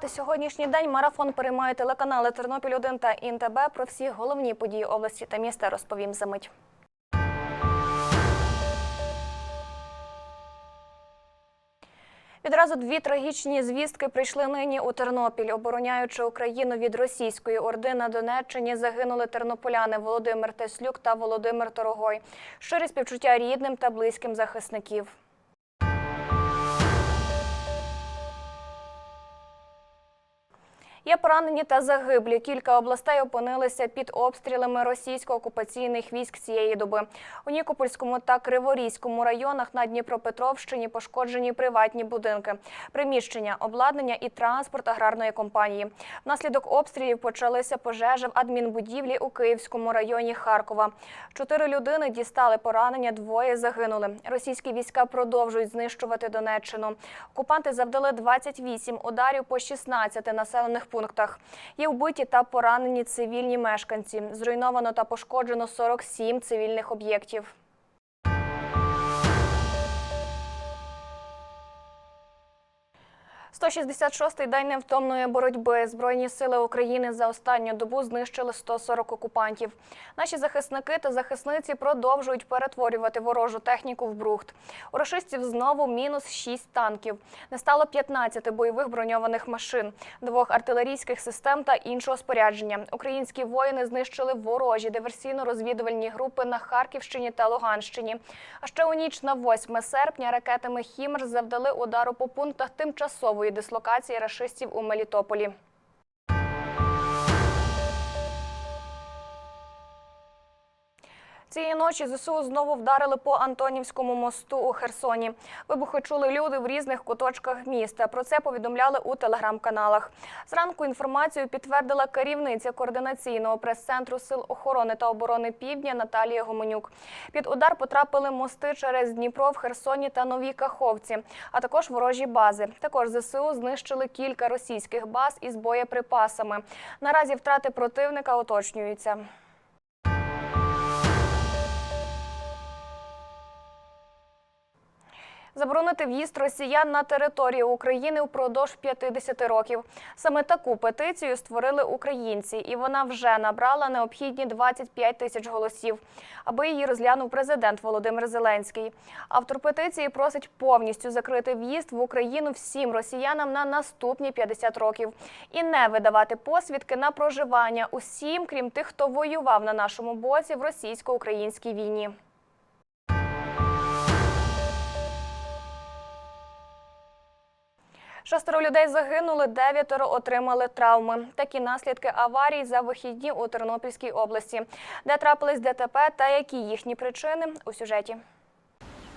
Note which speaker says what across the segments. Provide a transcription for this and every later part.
Speaker 1: підсумувати сьогоднішній день. Марафон переймає телеканали Тернопіль 1 та ІНТБ. Про всі головні події області та міста розповім за мить. Відразу дві трагічні звістки прийшли нині у Тернопіль. Обороняючи Україну від російської орди на Донеччині, загинули тернополяни Володимир Теслюк та Володимир Торогой. Щирі співчуття рідним та близьким захисників. Є поранені та загиблі. Кілька областей опинилися під обстрілами російсько-окупаційних військ цієї доби. У Нікопольському та Криворізькому районах на Дніпропетровщині пошкоджені приватні будинки, приміщення, обладнання і транспорт аграрної компанії. Внаслідок обстрілів почалися пожежі в адмінбудівлі у Київському районі Харкова. Чотири людини дістали поранення, двоє загинули. Російські війська продовжують знищувати Донеччину. Окупанти завдали 28 ударів по 16 населених пунктах. Є вбиті та поранені цивільні мешканці. Зруйновано та пошкоджено 47 цивільних об'єктів. – 166-й день невтомної боротьби. Збройні сили України за останню добу знищили 140 окупантів. Наші захисники та захисниці продовжують перетворювати ворожу техніку в брухт. У рашистів знову мінус 6 танків. Не стало 15 бойових броньованих машин, двох артилерійських систем та іншого спорядження. Українські воїни знищили ворожі диверсійно-розвідувальні групи на Харківщині та Луганщині. А ще у ніч на 8 серпня ракетами «Хімерс» завдали удару по пунктах тимчасової дислокації рашистів у Мелітополі. Цієї ночі ЗСУ знову вдарили по Антонівському мосту у Херсоні. Вибухи чули люди в різних куточках міста. Про це повідомляли у телеграм-каналах. Зранку інформацію підтвердила керівниця координаційного прес-центру сил охорони та оборони Півдня Наталія Гомонюк. Під удар потрапили мости через Дніпро в Херсоні та Новій Каховці, а також ворожі бази. Також ЗСУ знищили кілька російських баз із боєприпасами. Наразі втрати противника уточнюються. Заборонити в'їзд росіян на територію України впродовж 50 років. Саме таку петицію створили українці, і вона вже набрала необхідні 25 тисяч голосів, аби її розглянув президент Володимир Зеленський. Автор петиції просить повністю закрити в'їзд в Україну всім росіянам на наступні 50 років і не видавати посвідки на проживання усім, крім тих, хто воював на нашому боці в російсько-українській війні. Шестеро людей загинули, дев'ятеро отримали травми. Такі наслідки аварій за вихідні у Тернопільській області, де трапились ДТП та які їхні причини у сюжеті.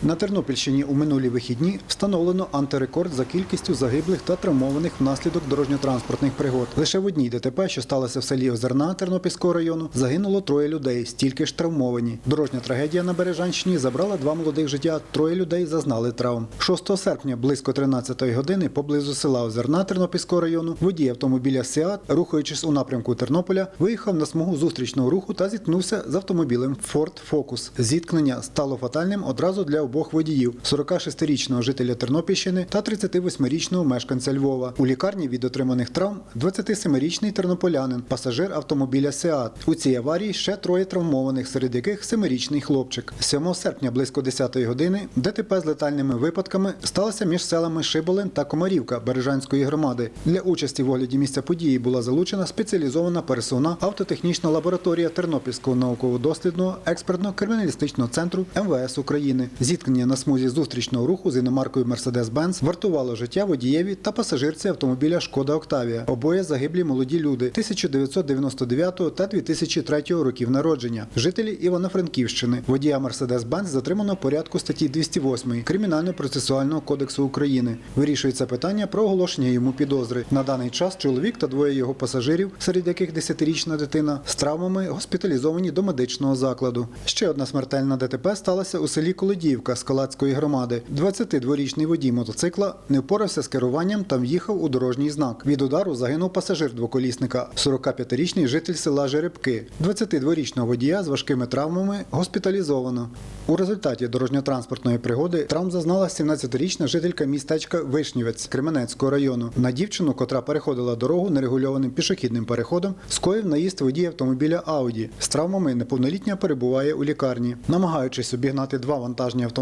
Speaker 2: На Тернопільщині у минулі вихідні встановлено антирекорд за кількістю загиблих та травмованих внаслідок дорожньо-транспортних пригод. Лише в одній ДТП, що сталося в селі Озерна Тернопільського району, загинуло троє людей, стільки ж травмовані. Дорожня трагедія на Бережанщині забрала два молодих життя. Троє людей зазнали травм. 6 серпня близько 13-ї години поблизу села Озерна Тернопільського району водій автомобіля Сіат, рухаючись у напрямку Тернополя, виїхав на смугу зустрічного руху та зіткнувся з автомобілем Ford Focus. Зіткнення стало фатальним одразу для обох водіїв: 46-річного жителя Тернопільщини та 38-річного мешканця Львова. У лікарні від отриманих травм 27-річний тернополянин, пасажир автомобіля Сеат. У цій аварії ще троє травмованих, серед яких 7-річний хлопчик. 7 серпня близько 10-ї години ДТП з летальними випадками сталося між селами Шиболин та Комарівка Бережанської громади. Для участі в огляді місця події була залучена спеціалізована пересувна автотехнічна лабораторія Тернопільського науково-дослідного експертно-криміналістичного центру МВС України. Зіткнення на смузі зустрічного руху з іномаркою Mercedes-Benz вартувало життя водієві та пасажирці автомобіля Шкода Октавія. Обоє загиблі молоді люди 1999 та 2003 років народження, жителі Івано-Франківщини. Водія Mercedes-Benz затримано порядку статті 208 Кримінально-процесуального кодексу України. Вирішується питання про оголошення йому підозри. На даний час чоловік та двоє його пасажирів, серед яких 10-річна дитина, з травмами госпіталізовані до медичного закладу. Ще одна смертельна ДТП сталася у селі Колодіївка Василівка Скалацької громади. 22-річний водій мотоцикла не впорався з керуванням та в'їхав у дорожній знак. Від удару загинув пасажир двоколісника, 45-річний житель села Жеребки. 22-річного водія з важкими травмами госпіталізовано. У результаті дорожньо-транспортної пригоди травм зазнала 17-річна жителька містечка Вишнівець Кременецького району. На дівчину, котра переходила дорогу нерегульованим пішохідним переходом, скоїв наїзд водій автомобіля Ауді. З травмами неповнолітня перебуває у лікарні. Намагаючись обігнати два вантажні автомобілі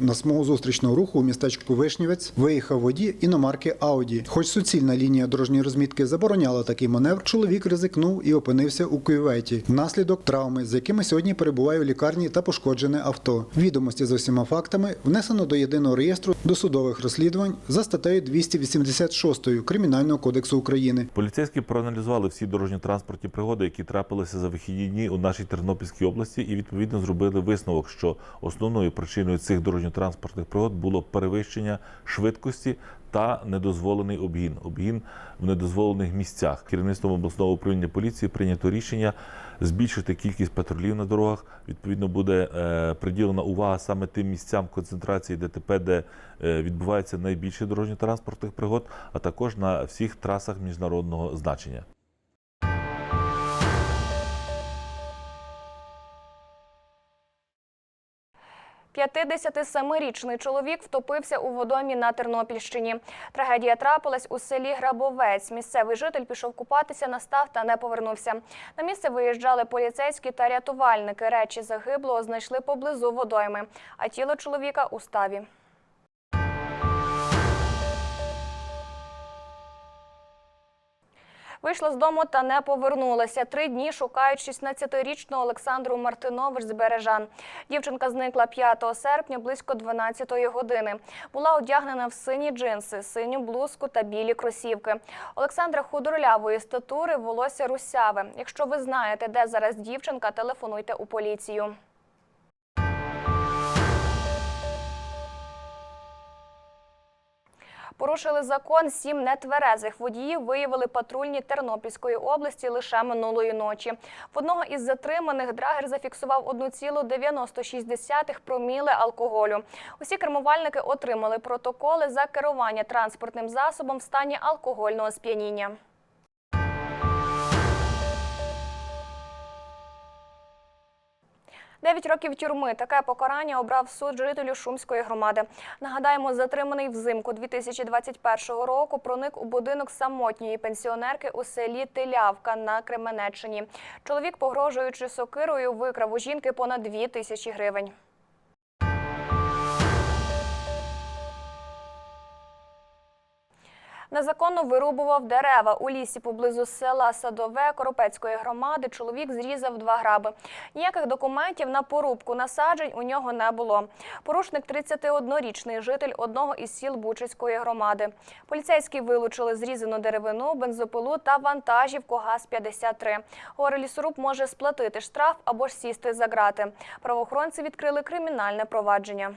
Speaker 2: на смугу зустрічного руху у містечку Вишнівець, виїхав водій іномарки Ауді. Хоч суцільна лінія дорожньої розмітки забороняла такий маневр, чоловік ризикнув і опинився у кюветі. Внаслідок травми, з якими сьогодні перебуває у лікарні та пошкоджене авто. Відомості з усіма фактами внесено до єдиного реєстру досудових розслідувань за статтею 286 Кримінального кодексу України.
Speaker 3: Поліцейські проаналізували всі дорожньо-транспортні пригоди, які трапилися за вихідні дні у нашій Тернопільській області, і відповідно зробили висновок, що основною причиною цих дорожньо-транспортних пригод було перевищення швидкості та недозволений обгін. Обгін в недозволених місцях. Керівництвом обласного управління поліції прийнято рішення збільшити кількість патрулів на дорогах. Відповідно, буде е, приділена увага саме тим місцям концентрації ДТП, де е, відбувається найбільше дорожньо-транспортних пригод, а також на всіх трасах міжнародного значення.
Speaker 1: 57-річний чоловік втопився у водомі на Тернопільщині. Трагедія трапилась у селі Грабовець. Місцевий житель пішов купатися на став та не повернувся. На місце виїжджали поліцейські та рятувальники. Речі загиблого знайшли поблизу водойми, а тіло чоловіка у ставі. Вийшла з дому та не повернулася. Три дні шукають 16-річного Олександру Мартинович з Бережан. Дівчинка зникла 5 серпня близько 12 години. Була одягнена в сині джинси, синю блузку та білі кросівки. Олександра худорлявої статури, волосся русяве. Якщо ви знаєте, де зараз дівчинка, телефонуйте у поліцію. Порушили закон сім нетверезих водіїв виявили патрульні Тернопільської області лише минулої ночі. В одного із затриманих драгер зафіксував 1,96 проміли алкоголю. Усі кермувальники отримали протоколи за керування транспортним засобом в стані алкогольного сп'яніння. Дев'ять років тюрми. Таке покарання обрав суд жителю Шумської громади. Нагадаємо, затриманий взимку 2021 року проник у будинок самотньої пенсіонерки у селі Телявка на Кременеччині. Чоловік, погрожуючи сокирою, викрав у жінки понад дві тисячі гривень. Незаконно вирубував дерева у лісі поблизу села Садове Коропецької громади. Чоловік зрізав два граби. Ніяких документів на порубку насаджень у нього не було. Порушник 31-річний житель одного із сіл Бучицької громади. Поліцейські вилучили зрізану деревину, бензопилу та вантажівку ГАЗ-53. Горе лісоруб може сплатити штраф або ж сісти за грати. Правоохоронці відкрили кримінальне провадження.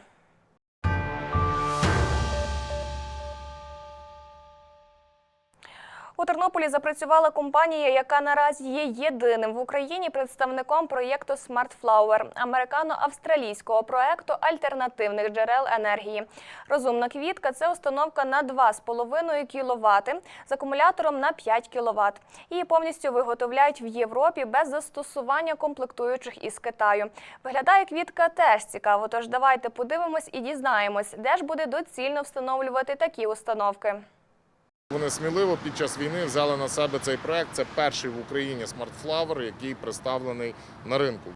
Speaker 1: У Тернополі запрацювала компанія, яка наразі є єдиним в Україні представником проєкту Smart Flower – американо-австралійського проекту альтернативних джерел енергії. Розумна квітка це установка на 2,5 кВт з акумулятором на 5 кВт. Її повністю виготовляють в Європі без застосування комплектуючих із Китаю. Виглядає квітка теж цікаво. Тож давайте подивимось і дізнаємось, де ж буде доцільно встановлювати такі установки.
Speaker 4: Вони сміливо під час війни взяли на себе цей проект. Це перший в Україні смартфлавер, який представлений на ринку.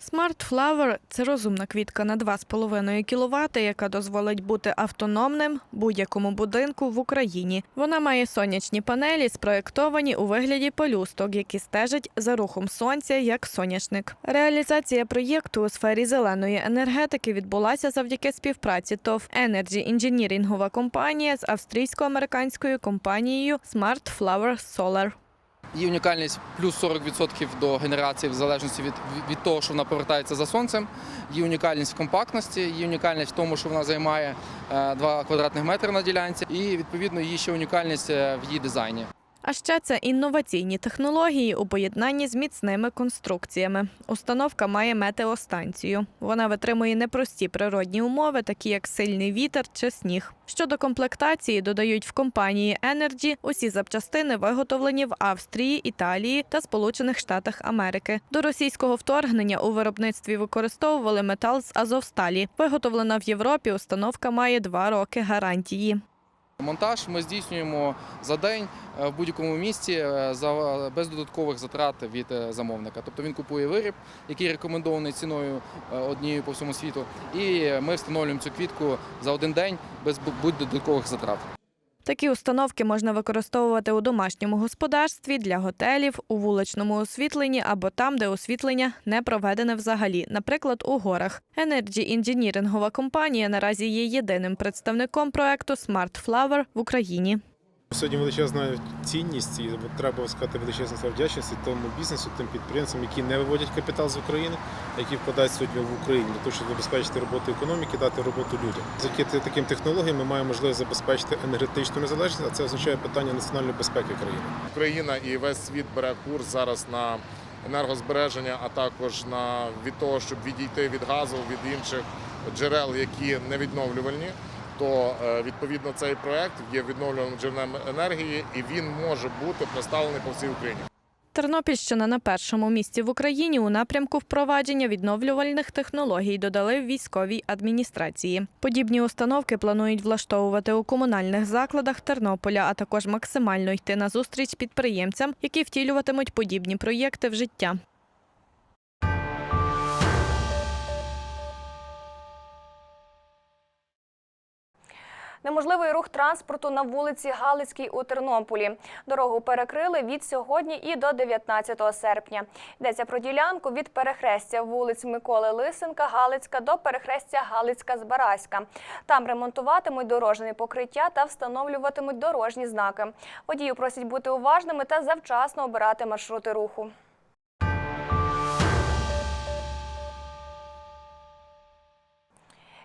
Speaker 5: Smart Flower – це розумна квітка на 2,5 кВт, яка дозволить бути автономним будь-якому будинку в Україні. Вона має сонячні панелі, спроєктовані у вигляді пелюсток, які стежать за рухом сонця як соняшник. Реалізація проєкту у сфері зеленої енергетики відбулася завдяки співпраці ТОВ Energy інженірінгова компанія з австрійсько-американською компанією Smart Flower Solar.
Speaker 6: Її унікальність плюс 40% до генерації в залежності від, від того, що вона повертається за сонцем. Її унікальність в компактності, її унікальність в тому, що вона займає е, 2 квадратних метри на ділянці, і відповідно її ще унікальність е, в її дизайні.
Speaker 5: А ще це інноваційні технології у поєднанні з міцними конструкціями. Установка має метеостанцію. Вона витримує непрості природні умови, такі як сильний вітер чи сніг. Щодо комплектації, додають в компанії Energy, усі запчастини виготовлені в Австрії, Італії та Сполучених Штатах Америки. До російського вторгнення у виробництві використовували метал з Азовсталі. Виготовлена в Європі, установка має два роки гарантії.
Speaker 6: Монтаж ми здійснюємо за день е, в будь-якому місці е, без додаткових затрат від е, замовника. Тобто він купує виріб, який рекомендований ціною однією по всьому світу, і ми встановлюємо цю квітку за один день без будь-додаткових затрат.
Speaker 5: Такі установки можна використовувати у домашньому господарстві, для готелів, у вуличному освітленні або там, де освітлення не проведене взагалі, наприклад, у горах. Energy інженірингова компанія наразі є єдиним представником проекту Smart Flower в Україні.
Speaker 7: Сьогодні величезна цінність і треба сказати величезна слова вдячність тому бізнесу, тим підприємцям, які не виводять капітал з України, які вкладають сьогодні в Україні для того, щоб забезпечити роботу економіки, дати роботу людям. Завдяки таким технологіям ми маємо можливість забезпечити енергетичну незалежність, а це означає питання національної безпеки країни.
Speaker 4: Україна і весь світ бере курс зараз на енергозбереження, а також на від того, щоб відійти від газу, від інших джерел, які не відновлювальні. То е, відповідно цей проект є відновлюваним джерелом енергії, і він може бути представлений по всій Україні.
Speaker 5: Тернопільщина на першому місці в Україні у напрямку впровадження відновлювальних технологій додали в військовій адміністрації. Подібні установки планують влаштовувати у комунальних закладах Тернополя, а також максимально йти на зустріч підприємцям, які втілюватимуть подібні проєкти в життя.
Speaker 1: Неможливий рух транспорту на вулиці Галицькій у Тернополі. Дорогу перекрили від сьогодні і до 19 серпня. Йдеться про ділянку від перехрестя вулиць Миколи Лисенка, Галицька до перехрестя Галицька Збаразька. Там ремонтуватимуть дорожнє покриття та встановлюватимуть дорожні знаки. Водію просять бути уважними та завчасно обирати маршрути руху.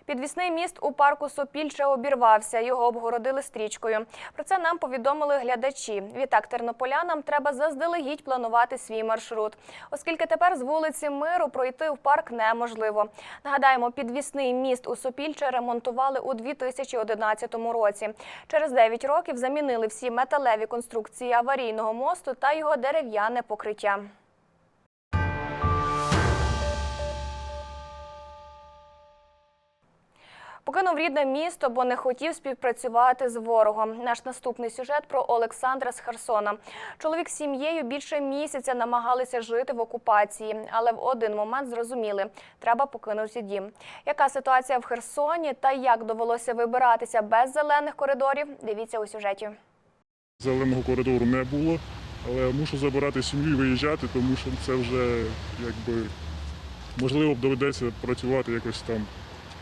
Speaker 1: Підвісний міст у парку Сопільче обірвався. Його обгородили стрічкою. Про це нам повідомили глядачі. Відтак тернополянам треба заздалегідь планувати свій маршрут, оскільки тепер з вулиці Миру пройти в парк неможливо. Нагадаємо, підвісний міст у Сопільче ремонтували у 2011 році. Через 9 років замінили всі металеві конструкції аварійного мосту та його дерев'яне покриття. Покинув рідне місто, бо не хотів співпрацювати з ворогом. Наш наступний сюжет про Олександра з Херсона. Чоловік з сім'єю більше місяця намагалися жити в окупації, але в один момент зрозуміли, треба покинути дім. Яка ситуація в Херсоні та як довелося вибиратися без зелених коридорів? Дивіться у сюжеті.
Speaker 8: Зеленого коридору не було, але мушу забирати сім'ю і виїжджати, тому що це вже якби можливо доведеться працювати якось там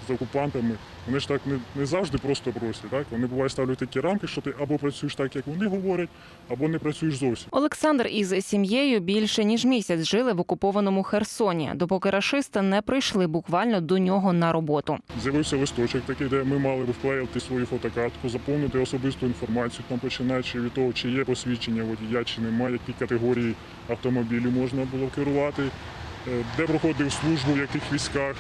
Speaker 8: з окупантами. Вони ж так не, не завжди просто просять. Так? Вони буває ставлять такі рамки, що ти або працюєш так, як вони говорять, або не працюєш зовсім.
Speaker 9: Олександр із сім'єю більше ніж місяць жили в окупованому Херсоні, допоки рашисти не прийшли буквально до нього на роботу.
Speaker 8: З'явився листочок такий, де ми мали би вклеїти свою фотокартку, заповнити особисту інформацію, там починаючи від того, чи є посвідчення водія, чи немає, які категорії автомобілів можна було керувати, е, де проходив службу, в яких військах,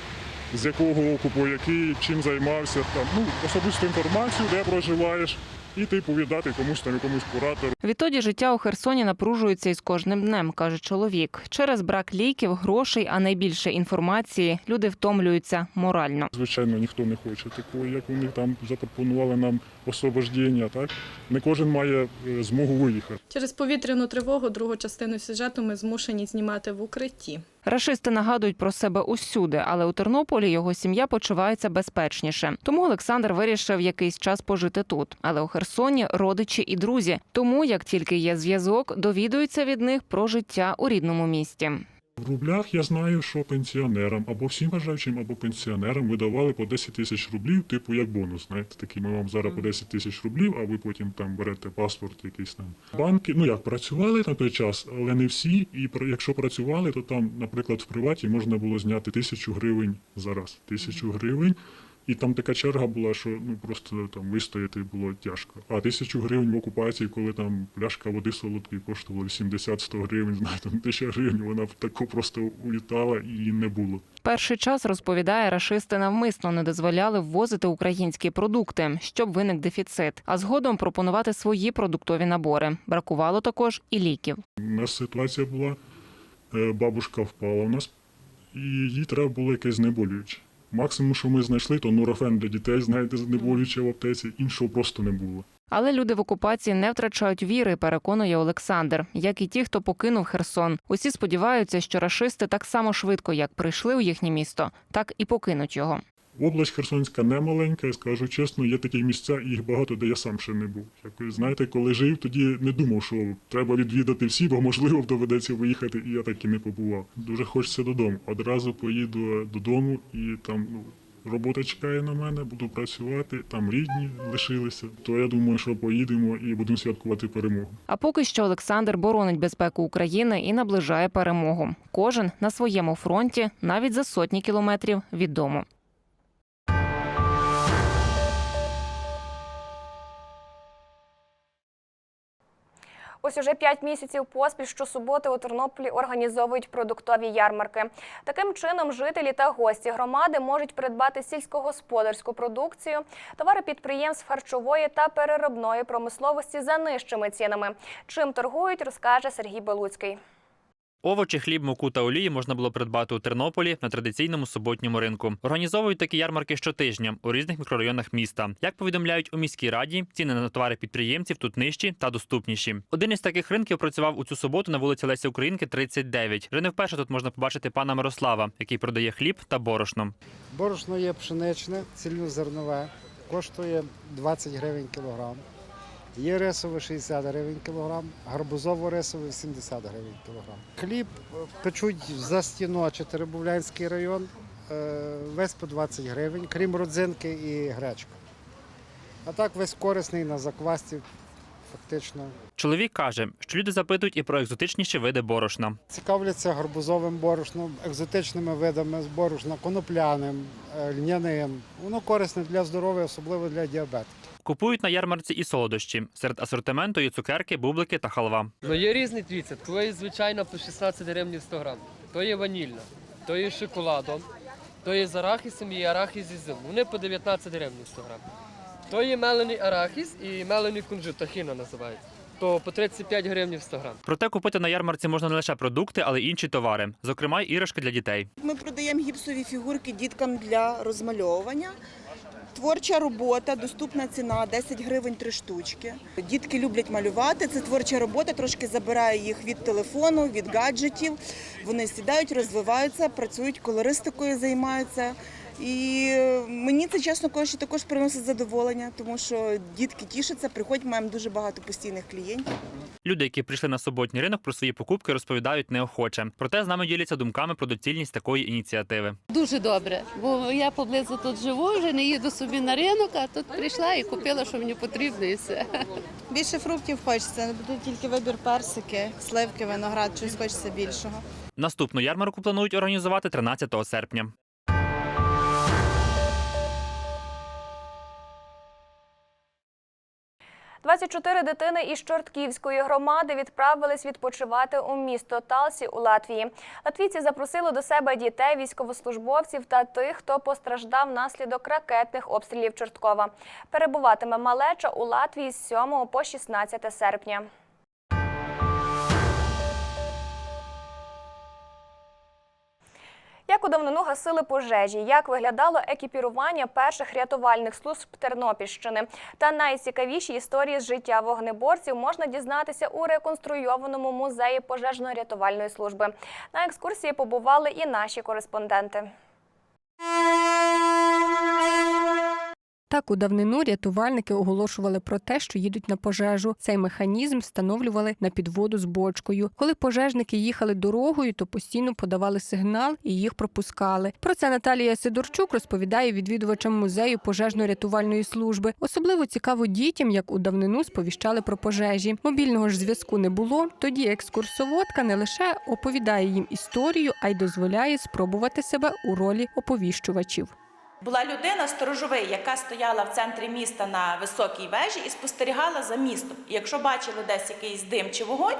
Speaker 8: з якого року, по який, чим займався, там, ну, особисту інформацію, де проживаєш, і ти повідати комусь там якомусь куратору.
Speaker 9: Відтоді життя у Херсоні напружується із кожним днем, каже чоловік. Через брак ліків, грошей, а найбільше інформації люди втомлюються морально.
Speaker 8: Звичайно, ніхто не хоче такого, як вони там запропонували нам освобождення. Так не кожен має е, змогу виїхати.
Speaker 10: Через повітряну тривогу другу частину сюжету ми змушені знімати в укритті.
Speaker 9: Рашисти нагадують про себе усюди, але у Тернополі його сім'я почувається безпечніше. Тому Олександр вирішив якийсь час пожити тут. Але у Херсоні родичі і друзі. Тому, як тільки є зв'язок, довідуються від них про життя у рідному місті.
Speaker 8: В рублях я знаю, що пенсіонерам або всім бажаючим, або пенсіонерам видавали по 10 тисяч рублів, типу як бонус. Знаєте, такі ми вам зараз по 10 тисяч рублів, а ви потім там берете паспорт якийсь там. Банки, ну як працювали на той час, але не всі. І якщо працювали, то там, наприклад, в приваті можна було зняти тисячу гривень зараз. Тисячу гривень. І там така черга була, що ну просто там вистояти було тяжко. А тисячу гривень в окупації, коли там пляшка води солодкої коштувала 80-100 гривень, знаєте, тисяча гривень, вона тако просто улітала і її не було.
Speaker 9: Перший час розповідає, рашисти навмисно не дозволяли ввозити українські продукти, щоб виник дефіцит, а згодом пропонувати свої продуктові набори. Бракувало також і ліків.
Speaker 8: У нас ситуація була, е, бабушка впала у нас, і їй треба було якесь знеболююче. Максимум, що ми знайшли, то нурофен для дітей, знаєте, знеболююче в аптеці, іншого просто не було.
Speaker 9: Але люди в окупації не втрачають віри, переконує Олександр, як і ті, хто покинув Херсон. Усі сподіваються, що рашисти так само швидко, як прийшли у їхнє місто, так і покинуть його.
Speaker 8: Область Херсонська не маленька, я скажу чесно, є такі місця, і їх багато, де я сам ще не був. Якось, знаєте, коли жив, тоді не думав, що треба відвідати всі, бо можливо доведеться виїхати, і я так і не побував. Дуже хочеться додому. Одразу поїду додому і там ну, робота чекає на мене, буду працювати, там рідні лишилися. То я думаю, що поїдемо і будемо святкувати перемогу.
Speaker 9: А поки що Олександр боронить безпеку України і наближає перемогу. Кожен на своєму фронті, навіть за сотні кілометрів від дому.
Speaker 1: Ось уже п'ять місяців поспіль щосуботи у Тернополі організовують продуктові ярмарки. Таким чином, жителі та гості громади можуть придбати сільськогосподарську продукцію, товари підприємств харчової та переробної промисловості за нижчими цінами. Чим торгують, розкаже Сергій Белуцький.
Speaker 11: Овочі, хліб, муку та олії можна було придбати у Тернополі на традиційному суботньому ринку. Організовують такі ярмарки щотижня у різних мікрорайонах міста. Як повідомляють у міській раді, ціни на товари підприємців тут нижчі та доступніші. Один із таких ринків працював у цю суботу на вулиці Лесі Українки, 39. Вже не вперше тут можна побачити пана Мирослава, який продає хліб та борошно.
Speaker 12: Борошно є пшеничне, цільнозернове, коштує 20 гривень кілограм. Є рисове 60 гривень кілограм, гарбузово-рисове 70 гривень кілограм. Хліб е, печуть за стіно Чотирибублянський район, е, весь по 20 гривень, крім родзинки і гречка. А так весь корисний на заквасті, фактично.
Speaker 11: Чоловік каже, що люди запитують і про екзотичніші види борошна.
Speaker 12: Цікавляться гарбузовим борошном, екзотичними видами з борошна, конопляним, е, льняним. Воно корисне для здоров'я, особливо для діабетиків.
Speaker 11: Купують на ярмарці і солодощі. Серед асортименту є цукерки, бублики та халва.
Speaker 13: Ну є різні дивіться. То є звичайно по 16 гривень 100 грам. То є ванільна, то є шоколадом, то є з арахісом і арахіс зі зим. Вони по 19 гривень 100 грам. То є мелений арахіс і мелений кунжут, тахіна називається. То по 35 гривень 100 грам.
Speaker 11: Проте купити на ярмарці можна не лише продукти, але й інші товари, зокрема іграшки для дітей.
Speaker 14: Ми продаємо гіпсові фігурки діткам для розмальовування. Творча робота, доступна ціна 10 гривень три штучки. Дітки люблять малювати. Це творча робота, трошки забирає їх від телефону, від гаджетів. Вони сідають, розвиваються, працюють колористикою, займаються. І мені це чесно кажучи, також приносить задоволення, тому що дітки тішаться, приходять, маємо дуже багато постійних клієнтів.
Speaker 11: Люди, які прийшли на суботній ринок, про свої покупки розповідають неохоче. Проте з нами діляться думками про доцільність такої ініціативи.
Speaker 15: Дуже добре, бо я поблизу тут живу, вже не їду собі на ринок, а тут прийшла і купила, що мені потрібно, і все.
Speaker 14: Більше фруктів хочеться, тут тільки вибір персики, сливки, виноград, щось хочеться більшого.
Speaker 11: Наступну ярмарку планують організувати 13 серпня.
Speaker 1: – 24 дитини із Чортківської громади відправились відпочивати у місто Талсі у Латвії. Латвійці запросили до себе дітей, військовослужбовців та тих, хто постраждав внаслідок ракетних обстрілів Чорткова. Перебуватиме малеча у Латвії з 7 по 16 серпня. Як у давнину гасили пожежі, як виглядало екіпірування перших рятувальних служб Тернопільщини та найцікавіші історії з життя вогнеборців можна дізнатися у реконструйованому музеї пожежно-рятувальної служби. На екскурсії побували і наші кореспонденти.
Speaker 16: Так у давнину рятувальники оголошували про те, що їдуть на пожежу. Цей механізм встановлювали на підводу з бочкою. Коли пожежники їхали дорогою, то постійно подавали сигнал і їх пропускали. Про це Наталія Сидорчук розповідає відвідувачам музею пожежно-рятувальної служби. Особливо цікаво дітям, як у давнину сповіщали про пожежі. Мобільного ж зв'язку не було. Тоді екскурсоводка не лише оповідає їм історію, а й дозволяє спробувати себе у ролі оповіщувачів.
Speaker 17: Була людина сторожовий, яка стояла в центрі міста на високій вежі і спостерігала за містом. І якщо бачили десь якийсь дим чи вогонь,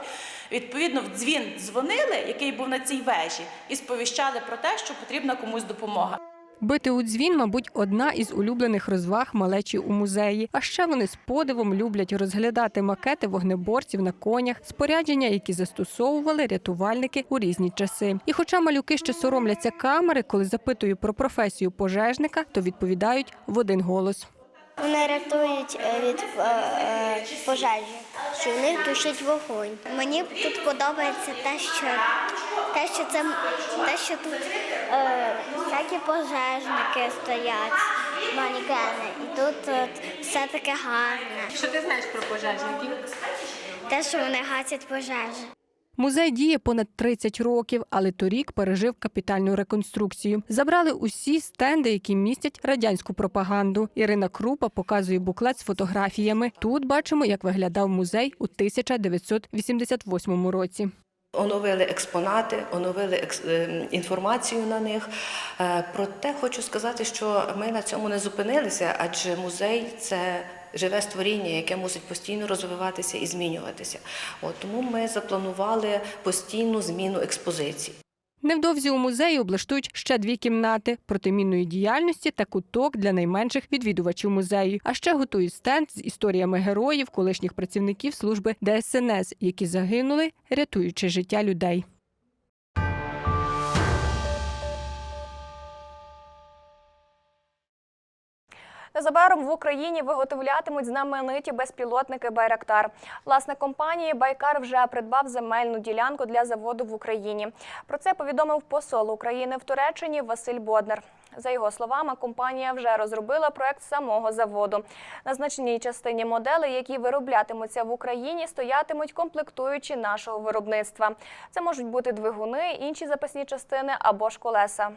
Speaker 17: відповідно в дзвін дзвонили, який був на цій вежі, і сповіщали про те, що потрібна комусь допомога.
Speaker 16: Бити у дзвін, мабуть, одна із улюблених розваг малечі у музеї. А ще вони з подивом люблять розглядати макети вогнеборців на конях, спорядження, які застосовували рятувальники у різні часи. І хоча малюки ще соромляться камери, коли запитую про професію пожежника, то відповідають в один голос.
Speaker 18: Вони рятують е, від е, пожежі, що в них тушить вогонь. Мені тут подобається те, що те, що це те, що тут е, всякі пожежники стоять, манікени, і тут е, все таке гарне.
Speaker 10: Що ти знаєш про пожежників?
Speaker 18: Те, що вони гасять пожежі.
Speaker 16: Музей діє понад 30 років, але торік пережив капітальну реконструкцію. Забрали усі стенди, які містять радянську пропаганду. Ірина Крупа показує буклет з фотографіями. Тут бачимо, як виглядав музей у 1988 році.
Speaker 19: Оновили експонати, оновили екс- е, інформацію на них. Е, Проте хочу сказати, що ми на цьому не зупинилися, адже музей це живе створіння, яке мусить постійно розвиватися і змінюватися. От тому ми запланували постійну зміну експозицій.
Speaker 16: Невдовзі у музеї облаштують ще дві кімнати протимінної діяльності та куток для найменших відвідувачів музею. А ще готують стенд з історіями героїв, колишніх працівників служби ДСНС, які загинули, рятуючи життя людей.
Speaker 1: Незабаром в Україні виготовлятимуть знамениті безпілотники Байрактар. Власник компанії Байкар вже придбав земельну ділянку для заводу в Україні. Про це повідомив посол України в Туреччині Василь Боднар. За його словами, компанія вже розробила проект самого заводу. На значній частині моделей, які вироблятимуться в Україні, стоятимуть комплектуючі нашого виробництва. Це можуть бути двигуни, інші запасні частини або ж колеса.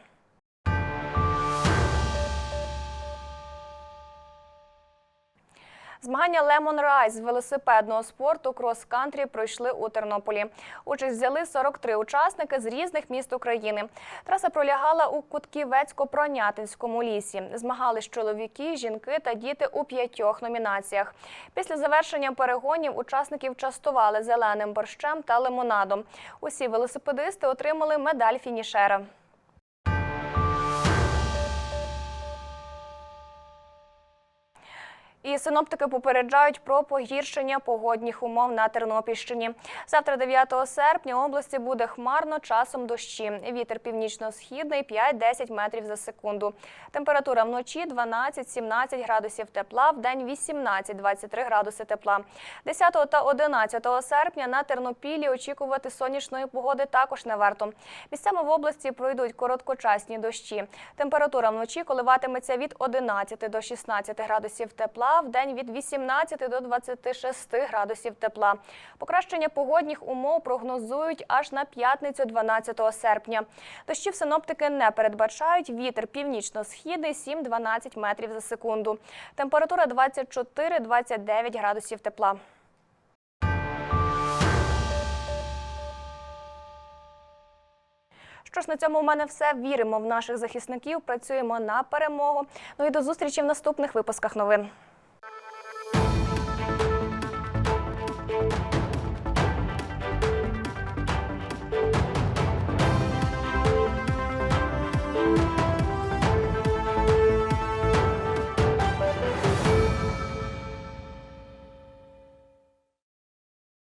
Speaker 1: Змагання Lemon Rise з велосипедного спорту крос-кантрі пройшли у Тернополі. Участь взяли 43 учасники з різних міст України. Траса пролягала у Кутківецько-Пронятинському лісі. Змагались чоловіки, жінки та діти у п'ятьох номінаціях. Після завершення перегонів учасників частували зеленим борщем та лимонадом. Усі велосипедисти отримали медаль фінішера. І синоптики попереджають про погіршення погодних умов на Тернопільщині. Завтра, 9 серпня, області буде хмарно, часом дощі. Вітер північно-східний 5-10 метрів за секунду. Температура вночі 12-17 градусів тепла, в день 18-23 градуси тепла. 10 та 11 серпня на Тернопіллі очікувати сонячної погоди також не варто. Місцями в області пройдуть короткочасні дощі. Температура вночі коливатиметься від 11 до 16 градусів в день від 18 до 26 градусів тепла. Покращення погодних умов прогнозують аж на п'ятницю 12 серпня. Дощів синоптики не передбачають. Вітер північно-східний 7-12 метрів за секунду. Температура 24-29 градусів тепла. Що ж, на цьому в мене все. Віримо в наших захисників, працюємо на перемогу. Ну і до зустрічі в наступних випусках новин.